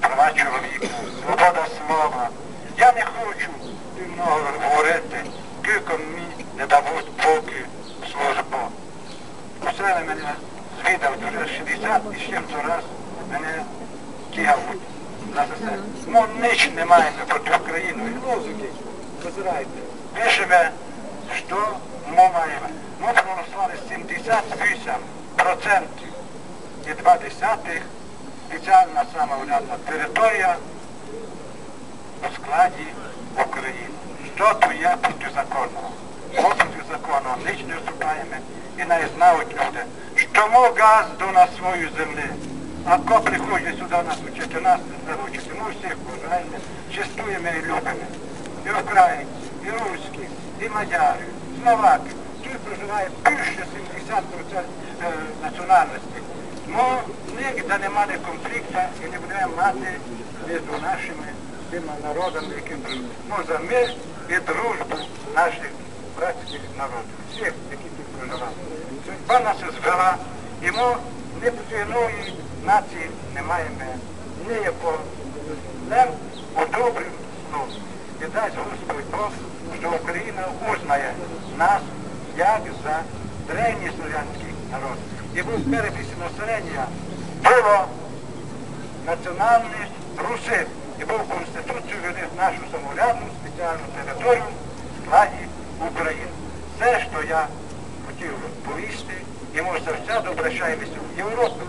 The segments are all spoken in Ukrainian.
права чоловіка, свобода слова. Я не хочу много говорити, тільки мені не дадуть поки службу. Пустили мене звідав вже 60 і ще раз мене тягнуть на ЗС. Ну, ніч не маємо проти України. Лозуки, позирайте. Пишемо, що ми маємо. Ми проголосували 78% і 2 десятих спеціальна самоврядна територія у складі України. Що то є протизаконного? Ми протизаконного ніч не вступаємо і не знають люди, що ми газ до нас свою землі. А ко приходять сюди нас учити, нас не заручити. Ми всіх бажаємо, чистуємо і любимо. І українці, і руські, і мадяри, словаки. Тут проживає більше 70% е, національностей. Ми ніде не мали конфлікту і не будемо мати між нашими тими народами, які проживають. Ну, за мир і дружбу наших братських народів, всіх, які тут проживають. Судьба нас звела, і ми не потрібної нації не маємо ніякого. Нам одобрив ну, і дасть Господь Бог, що Україна узнає нас як за древній слов'янський народ. І був перепис населення було національність русин. І був Конституцію ввели нашу самоврядну спеціальну територію в складі України. Все, що я хотів повісти, і ми завжди обращаємося в Європу,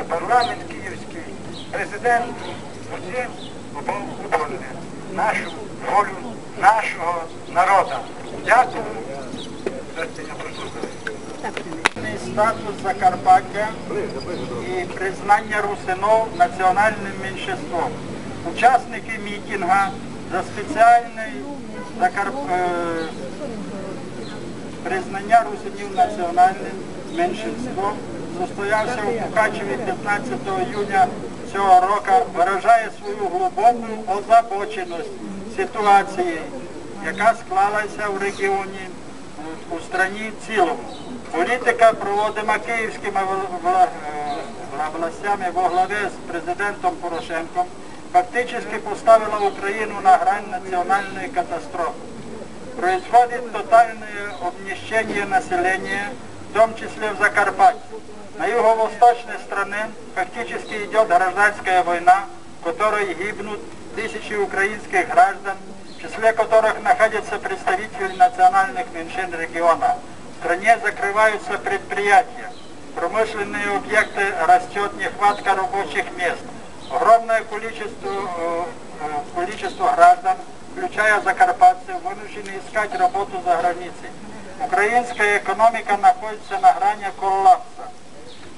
у парламент київський, президент, усім був нашу волю нашого народу. Дякую за це я прослухав. Статус Закарпаття і признання русинов національним меншинством. Учасники мітинга за спеціальний Закарп... е, признання русинів національним меншинством состоявся у Мукачеві 15 июня цього року, виражає свою глибоку озабоченість ситуації, яка склалася в регіоні у- страні в цілому. Політика, проводима київськими вла- вла- е, властями во главі з президентом Порошенком, фактично поставила Україну на грань національної катастрофи. Происходит тотальное обнищение населения, в том числе в Закарпатье. На юго-восточной стране фактически идет гражданская война, в которой гибнут тысячи украинских граждан, в числе которых находятся представители национальных меньшин региона. В стране закрываются предприятия, промышленные объекты растет нехватка рабочих мест. Огромное количество, э, э, количество граждан, включая закарпатцев, вынуждены искать работу за границей. Украинская экономика находится на грани коллапса.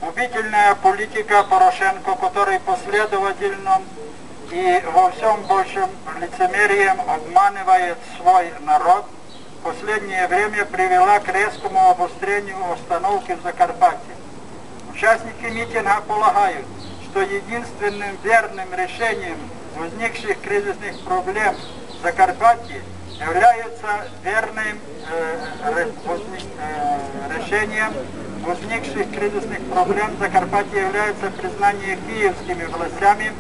Губительная политика Порошенко, который последовательно и во всем большем лицемерием обманывает свой народ, последнее время привела к резкому обострению обстановки в Закарпатье. Участники митинга полагают, что единственным верным решением возникших кризисных проблем в Закарпатье является верным э, возник- э, решением возникших кризисных проблем в Закарпатье является признание киевскими властями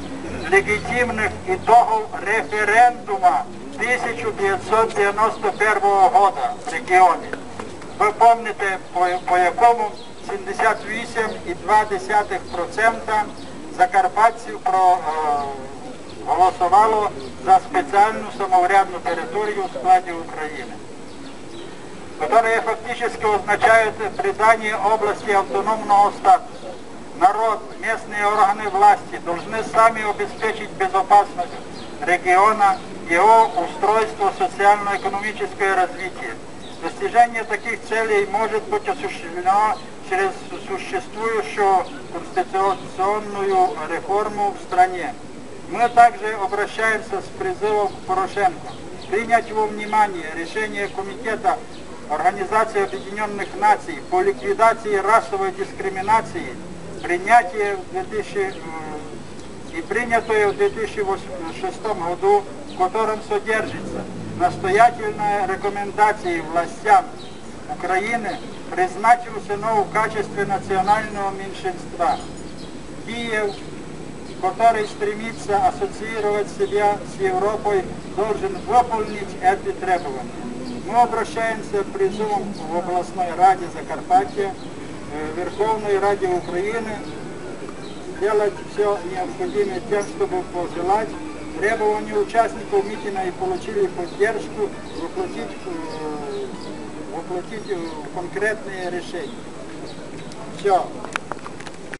легитимных итогов референдума 1991 года в регионе. Ви помните, по, по якому 78,2% закарпатців е, голосувало за спеціальну самоврядну територію у складі України, которая фактически означает придание области автономного статуса. Народ, местные органы власти должны сами обеспечить безопасность региона, его устройство, социально-экономическое развитие. Достижение таких целей может быть осуществлено через существующую конституционную реформу в стране. Мы также обращаемся с призывом к Порошенко принять во внимание решение Комитета Организации Объединенных Наций по ликвидации расовой дискриминации, принятие в 2000, э, и принятое в 2006 году, в котором содержится настоятельная рекомендация властям Украины признать русинов в качестве национального меньшинства. Киев который стремится ассоциировать себя с Европой, должен выполнить эти требования. Мы обращаемся с призывом в областной раде Закарпатья, э, Верховной Раде Украины сделать все необходимое тем, чтобы пожелать требования участников митинга и получили поддержку, воплотить, э, воплотить э, конкретные решения. Все.